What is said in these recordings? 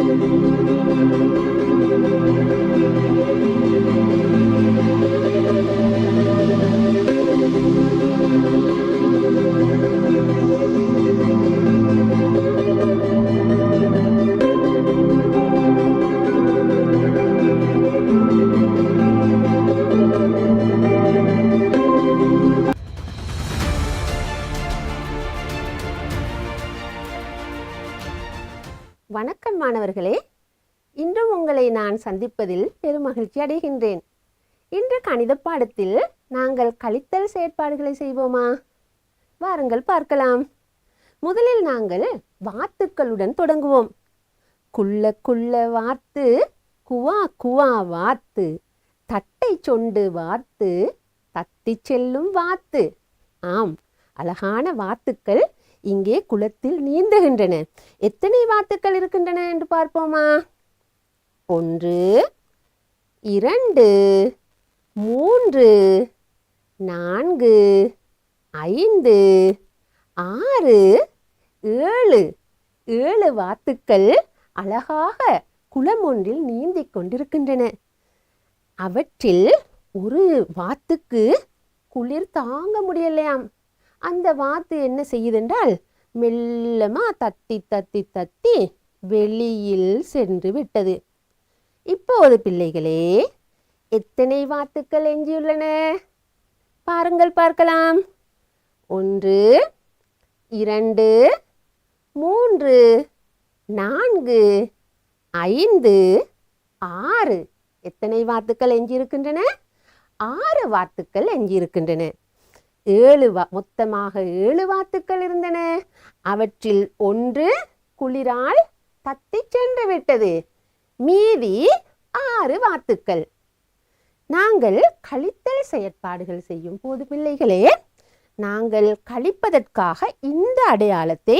வணக்கம் மாணவர்களே இன்றும் உங்களை நான் சந்திப்பதில் பெருமகிழ்ச்சி அடைகின்றேன். இன்று கணித பாடத்தில் நாங்கள் கழித்தல் செயற்பாடுகளை செய்வோமா? வாருங்கள் பார்க்கலாம். முதலில் நாங்கள் வாத்துக்களுடன் தொடங்குவோம். குள்ள குள்ள வார்த்து குவா குவா வாத்து தட்டை சொண்டு வாத்து தத்தி செல்லும் வாத்து ஆம் அழகான வாத்துக்கள் இங்கே குளத்தில் நீந்துகின்றன. எத்தனை வாத்துக்கள் இருக்கின்றன என்று பார்ப்போமா? ஒன்று இரண்டு மூன்று நான்கு ஐந்து ஆறு ஏழு. ஏழு வாத்துக்கள் அழகாக குளம் ஒன்றில் நீந்திக் கொண்டிருக்கின்றன. அவற்றில் ஒரு வாத்துக்கு குளிர் தாங்க முடியலையாம். அந்த வாத்து என்ன செய்யுதென்றால் மெல்லமாக தத்தி தத்தி தத்தி வெளியில் சென்று விட்டது. இப்போது பிள்ளைகளே எத்தனை வாத்துக்கள் எஞ்சியுள்ளன? பாருங்கள் பார்க்கலாம். ஒன்று இரண்டு மூன்று நான்கு ஐந்து ஆறு. எத்தனை வாத்துக்கள் எஞ்சியிருக்கின்றன? ஆறு வாத்துக்கள் எஞ்சியிருக்கின்றன. ஏழு வா மொத்தமாக ஏழு வாத்துக்கள் இருந்தன. அவற்றில் ஒன்று குளிரால் தத்தி சென்று விட்டது. மீதி ஆறு வாத்துக்கள். நாங்கள் கழித்தல் செயற்பாடுகள் செய்யும் போது பிள்ளைகளே நாங்கள் கழிப்பதற்காக இந்த அடையாளத்தை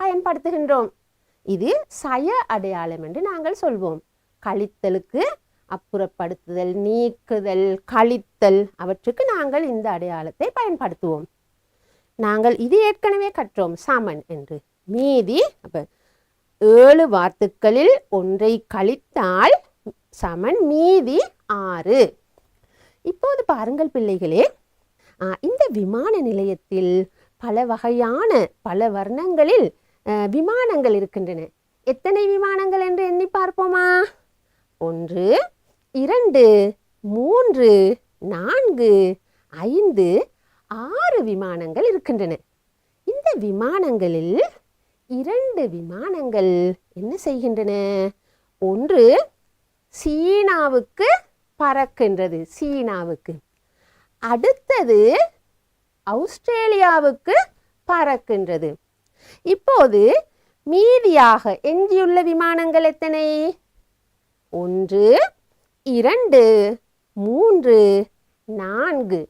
பயன்படுத்துகின்றோம். இது சய அடையாளம் என்று நாங்கள் சொல்வோம். கழித்தலுக்கு அப்புறப்படுத்துதல் நீக்குதல் கழித்தல் அவற்றுக்கு நாங்கள் இந்த அடையாளத்தை பயன்படுத்துவோம். நாங்கள் இது ஏற்கனவே கற்றோம் சமன் என்று. மீதி அப்போ ஏழு வார்த்துக்களில் ஒன்றை கழித்தால் சமன் மீதி ஆறு. இப்போது பாருங்கள் பிள்ளைகளே இந்த விமான நிலையத்தில் பல வகையான பல வர்ணங்களில் விமானங்கள் இருக்கின்றன. எத்தனை விமானங்கள் என்று எண்ணி பார்ப்போமா? ஒன்று இரண்டு மூன்று நான்கு ஐந்து ஆறு விமானங்கள் இருக்கின்றன. இந்த விமானங்களில் இரண்டு விமானங்கள் என்ன செய்கின்றன? ஒன்று சீனாவுக்கு பறக்கின்றது சீனாவுக்கு. அடுத்தது ஆஸ்திரேலியாவுக்கு பறக்கின்றது. இப்போது மீதியாக எஞ்சியுள்ள விமானங்கள் எத்தனை? ஒன்று இரண்டு மூன்று நான்கு.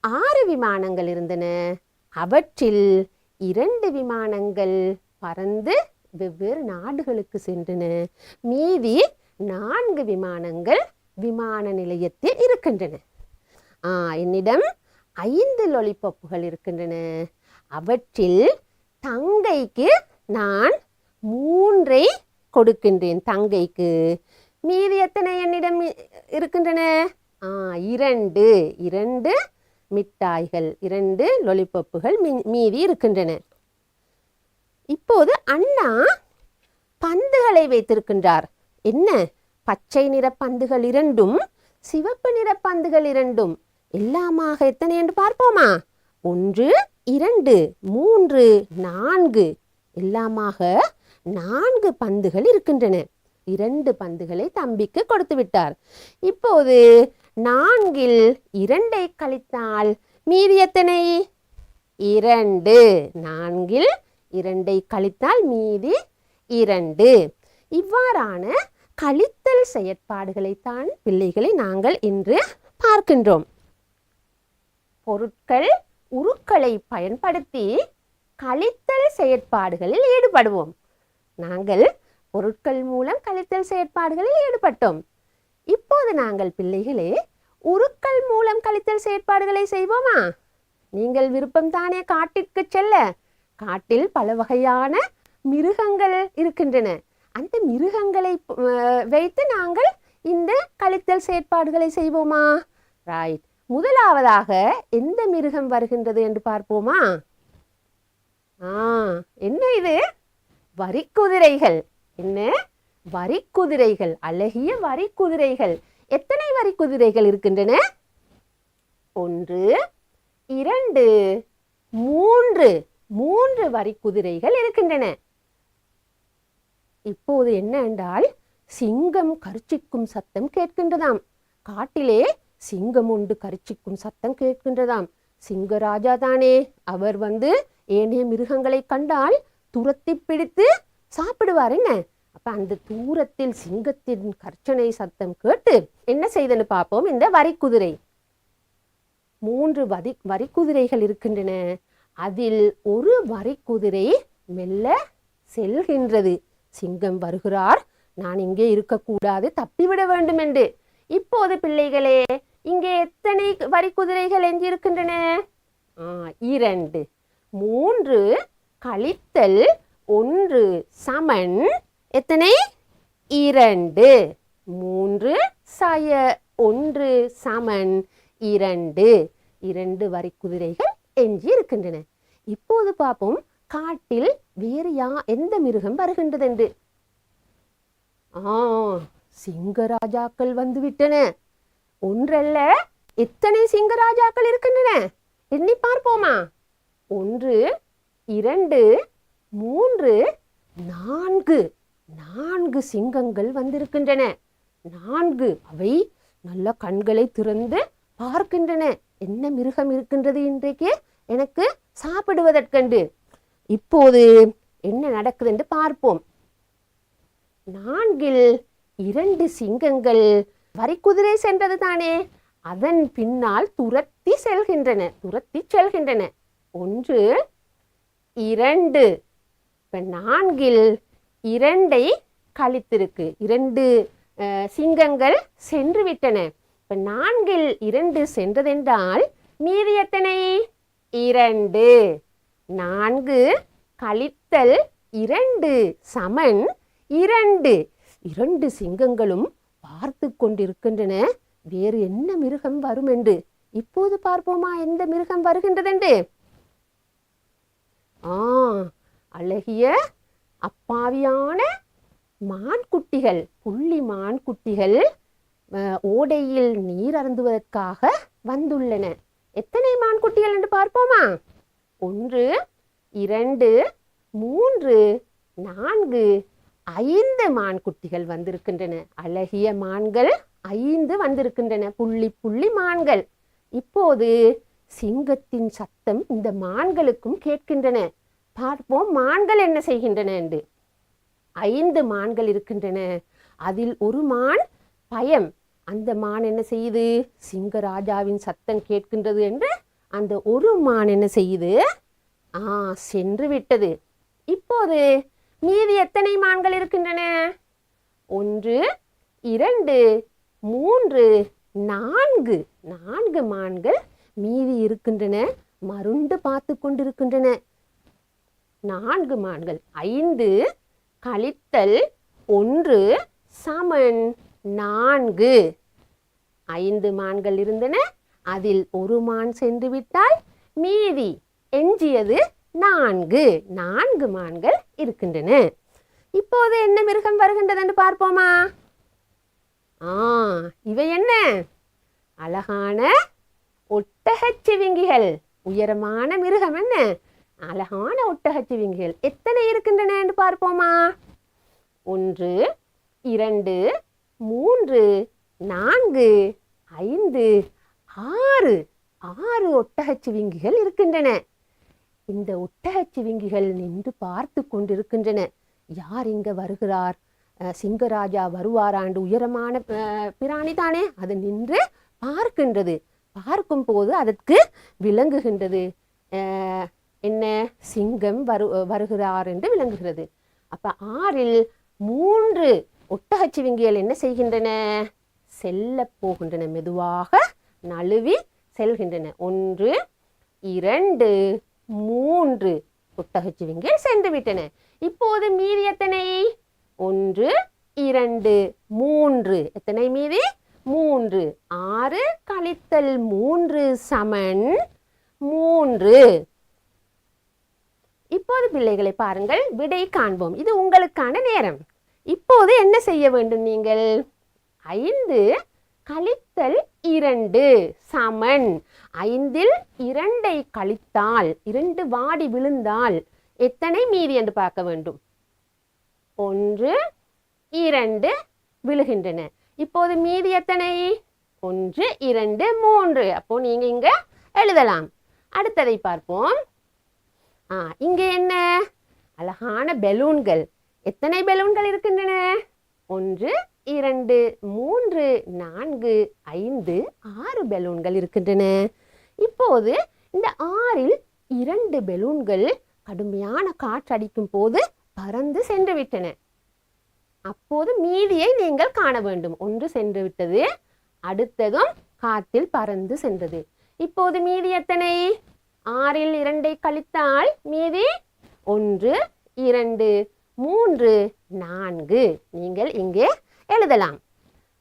ஆறு விமானங்கள் இருந்தன. அவற்றில் இரண்டு விமானங்கள் பறந்து வெவ்வேறு நாடுகளுக்கு சென்றன. மீதி நான்கு விமானங்கள் விமான நிலையத்தில் இருக்கின்றன. ஆ, என்னிடம் ஐந்து லொலிபப்புகள் இருக்கின்றன. அவற்றில் தங்கைக்கு நான் மூன்றை கொடுக்கின்றேன் தங்கைக்கு. மீதி எத்தனை என்னிடம் இருக்கின்றன? ஆ இரண்டு. இரண்டு மிட்டாய்கள். இரண்டு லொலிபப்புகள் மீ- மீதி இருக்கின்றன. இப்போது அண்ணா பந்துகளை வைத்திருக்கின்றார். என்ன? பச்சை நிற பந்துகள் இரண்டும் சிவப்பு நிற பந்துகள் இரண்டும் எல்லாமாக எத்தனை என்று பார்ப்போமா? ஒன்று இரண்டு மூன்று நான்கு எல்லாமாக நான்கு பந்துகள் இருக்கின்றன. இரண்டு பந்துகளை தம்பிக்கு கொடுத்து விட்டார். இப்போது நான்கில் இரண்டை கழித்தால் மீதி எத்தனை? இரண்டு. நான்கில் இரண்டை கழித்தால் மீதி இரண்டு. இவ்வாறான கழித்தல் செயற்பாடுகளைத்தான் பிள்ளைகளை நாங்கள் இன்று பார்க்கின்றோம். பொருட்கள் உருக்களை பயன்படுத்தி கழித்தல் செயற்பாடுகளில் ஈடுபடுவோம். நாங்கள் பொருட்கள் மூலம் கழித்தல் செயற்பாடுகளில் ஈடுபட்டோம். இப்போது நாங்கள் பிள்ளைகளே உருக்கள் மூலம் கழித்தல் செயற்பாடுகளை செய்வோமா? நீங்கள் விருப்பம் தானே காட்டிற்கு செல்ல. காட்டில் பல வகையான மிருகங்கள் இருக்கின்றன. அந்த மிருகங்களை வைத்து நாங்கள் இந்த கழித்தல் செயற்பாடுகளை செய்வோமா? ரைட் முதலாவதாக எந்த மிருகம் வருகின்றது என்று பார்ப்போமா? ஆ என்ன இது? வரிக்குதிரைகள். என்ன? வரி குதிரைகள் அழகிய வரி குதிரைகள் எத்தனை வரி குதிரைகள் இருக்கின்றன? ஒன்று இரண்டு மூன்று. மூன்று வரி குதிரைகள் இருக்கின்றன. இப்போது என்ன என்றால் சிங்கம் கரிச்சிக்கும் சத்தம் கேட்கின்றதாம். காட்டிலே சிங்கம் உண்டு கரிச்சிக்கும் சத்தம் கேட்கின்றதாம். சிங்கராஜா தானே. அவர் வந்து ஏனைய மிருகங்களை கண்டால் துரத்தி பிடித்து சாப்பிடுவார் என்ன அப்ப அந்த தூரத்தில் சிங்கத்தின் கர்ச்சனை சத்தம் கேட்டு என்ன செய்தன்னு பார்ப்போம். இந்த வரிக்குதிரை. மூன்று வரி வரிக்குதிரைகள் இருக்கின்றன. அதில் ஒரு வரிக்குதிரை மெல்ல செல்கின்றது. சிங்கம் வருகிறார். நான் இங்கே இருக்கக்கூடாது தப்பிவிட வேண்டும் என்று இப்போது பிள்ளைகளே இங்கே எத்தனை வரிக்குதிரைகள் எஞ்சியிருக்கின்றன? ஆ, இரண்டு. மூன்று கழித்தல் ஒன்று சமன். எத்தனை? இரண்டு. மூன்று சய. ஒன்று சமன் இரண்டு. இரண்டு வரிக்குதிரைகள் எஞ்சி இருக்கின்றன. இப்போது பார்ப்போம் காட்டில் வேறு யா எந்த மிருகம் வருகின்றது என்று ஆ சிங்கராஜாக்கள் வந்து விட்டன ஒன்றல்ல எத்தனை சிங்கராஜாக்கள் இருக்கின்றன? எண்ணி பார்ப்போமா? ஒன்று இரண்டு மூன்று நான்கு நான்கு சிங்கங்கள் வந்திருக்கின்றன. நான்கு அவை நல்ல கண்களை திறந்து பார்க்கின்றன. என்ன மிருகம் இருக்கின்றது இன்றைக்கு? எனக்கு சாப்பிடுவதற்கண்டு இப்போது என்ன நடக்குது என்று பார்ப்போம். நான்கில் இரண்டு சிங்கங்கள் வரிக்குதிரை சென்றது தானே. அதன் பின்னால் துரத்தி செல்கின்றன துரத்தி செல்கின்றன. ஒன்று இரண்டு இப்ப நான்கில் இரண்டை கழித்திருக்கு. இரண்டு அஹ், சிங்கங்கள் சென்று விட்டன இப்ப நான்கில் இரண்டு சென்றதென்றால் மீதி எத்தனை? இரண்டு. நான்கு கழித்தல் இரண்டு சமன் இரண்டு. இரண்டு சிங்கங்களும் பார்த்து கொண்டிருக்கின்றன. வேறு என்ன மிருகம் வரும் என்று? இப்போது பார்ப்போமா எந்த மிருகம் வருகின்றதென்று? ஆ அழகிய அப்பாவியான மான்குட்டிகள் புள்ளி மான்குட்டிகள் ஓடையில் நீர் அருந்துவதற்காக வந்துள்ளன. எத்தனை மான்குட்டிகள் என்று பார்ப்போமா? ஒன்று இரண்டு மூன்று நான்கு ஐந்து மான்குட்டிகள் வந்திருக்கின்றன. அழகிய மான்கள் ஐந்து வந்திருக்கின்றன. புள்ளி புள்ளி மான்கள். இப்போது சிங்கத்தின் சத்தம் இந்த மான்களுக்கும் கேட்கின்றன. பார்ப்போம். மான்கள் என்ன செய்கின்றன என்று. ஐந்து மான்கள் இருக்கின்றன. அதில் ஒரு மான் பயம். அந்த மான் என்ன செய்யுது? சிங்கராஜாவின் சத்தம் கேட்கின்றது என்று அந்த ஒரு மான் என்ன செய்யுது? ஆ சென்று விட்டது. இப்போது மீதி எத்தனை மான்கள் இருக்கின்றன? ஒன்று இரண்டு மூன்று நான்கு. நான்கு மான்கள் மீதி இருக்கின்றன. மருண்டு பார்த்து கொண்டிருக்கின்றன. நான்கு மான்கள். ஐந்து கழித்தல் ஒன்று சமன் நான்கு. ஐந்து மான்கள் இருந்தன. அதில் ஒரு மான் சென்று விட்டால் மீதி எஞ்சியது நான்கு. நான்கு மான்கள் இருக்கின்றன. இப்போது என்ன மிருகம் வருகின்றது என்று பார்ப்போமா? ஆ இவை என்ன? அழகான ஒட்டகச் சிவிங்கிகள். உயரமான மிருகம் என்ன? அழகான ஒட்டகச்சிவிங்கிகள் எத்தனை இருக்கின்றன என்று பார்ப்போமா? ஒன்று இரண்டு மூன்று நான்கு ஐந்து ஆறு ஆறு ஒட்டகச்சிவிங்கிகள் இருக்கின்றன. இந்த ஒட்டகச்சிவிங்கிகள் நின்று பார்த்து கொண்டிருக்கின்றன. யார் இங்க வருகிறார்? சிங்கராஜா வருவாராண்டு உயரமான பிராணி தானே? அது நின்று பார்க்கின்றது. பார்க்கும் போது அதற்கு விளங்குகின்றது. அஹ், என்ன? சிங்கம் வரு வருகிறார் என்று விளங்குகிறது. அப்ப ஆறில் மூன்று ஒட்டகச்சிவிங்கிகள் என்ன செய்கின்றன? செல்ல போகின்றன. மெதுவாக நழுவி செல்கின்றன. ஒன்று இரண்டு மூன்று ஒட்டகச்சிவிங்கிகள் சென்று விட்டன. இப்போது மீதி எத்தனை? ஒன்று இரண்டு மூன்று. எத்தனை மீதி? மூன்று. ஆறு கழித்தல் மூன்று சமன் மூன்று. இப்போது பிள்ளைகளை பாருங்கள் விடை காண்போம். இது உங்களுக்கான நேரம். இப்போது என்ன செய்ய வேண்டும் நீங்கள்? ஐந்து கழித்தல் இரண்டு சமன். ஐந்தில் இரண்டை கழித்தால் இரண்டு வாடி விழுந்தால் எத்தனை மீதி என்று பார்க்க வேண்டும்? ஒன்று இரண்டு விழுகின்றன. இப்போது மீதி எத்தனை? ஒன்று இரண்டு மூன்று. அப்போ நீங்க இங்க எழுதலாம். அடுத்ததை பார்ப்போம். ஆ இங்கே என்ன? அழகான பெலூன்கள். எத்தனை பெலூன்கள் இருக்கின்றன? ஒன்று இரண்டு மூன்று நான்கு ஐந்து ஆறு பெலூன்கள் இருக்கின்றன. இப்போது இந்த ஆறில் இரண்டு பெலூன்கள் கடுமையான காற்றடிக்கும் போது பறந்து சென்று விட்டன அப்போது மீதியை நீங்கள் காண வேண்டும். ஒன்று சென்று விட்டது அடுத்ததும் காத்தில் பறந்து சென்றது. இப்போது மீதி எத்தனை? ஆறில் இரண்டை கழித்தால் மீதி ஒன்று இரண்டு மூன்று நான்கு. நீங்கள் இங்கே எழுதலாம்.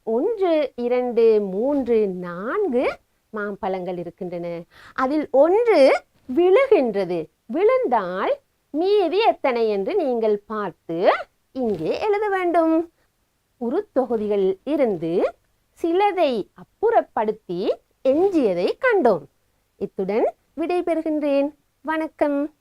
ஒன்று இரண்டு மூன்று நான்கு மாம்பழங்கள் இருக்கின்றன. அதில் ஒன்று விழுகின்றது. விழுந்தால் மீதி எத்தனை என்று நீங்கள் பார்த்து இங்கே எழுத வேண்டும். உருத்தொகுதிகளில் இருந்து சிலதை அப்புறப்படுத்தி எஞ்சியதை கண்டோம். இத்துடன் விடைபெறுகின்றேன். வணக்கம்.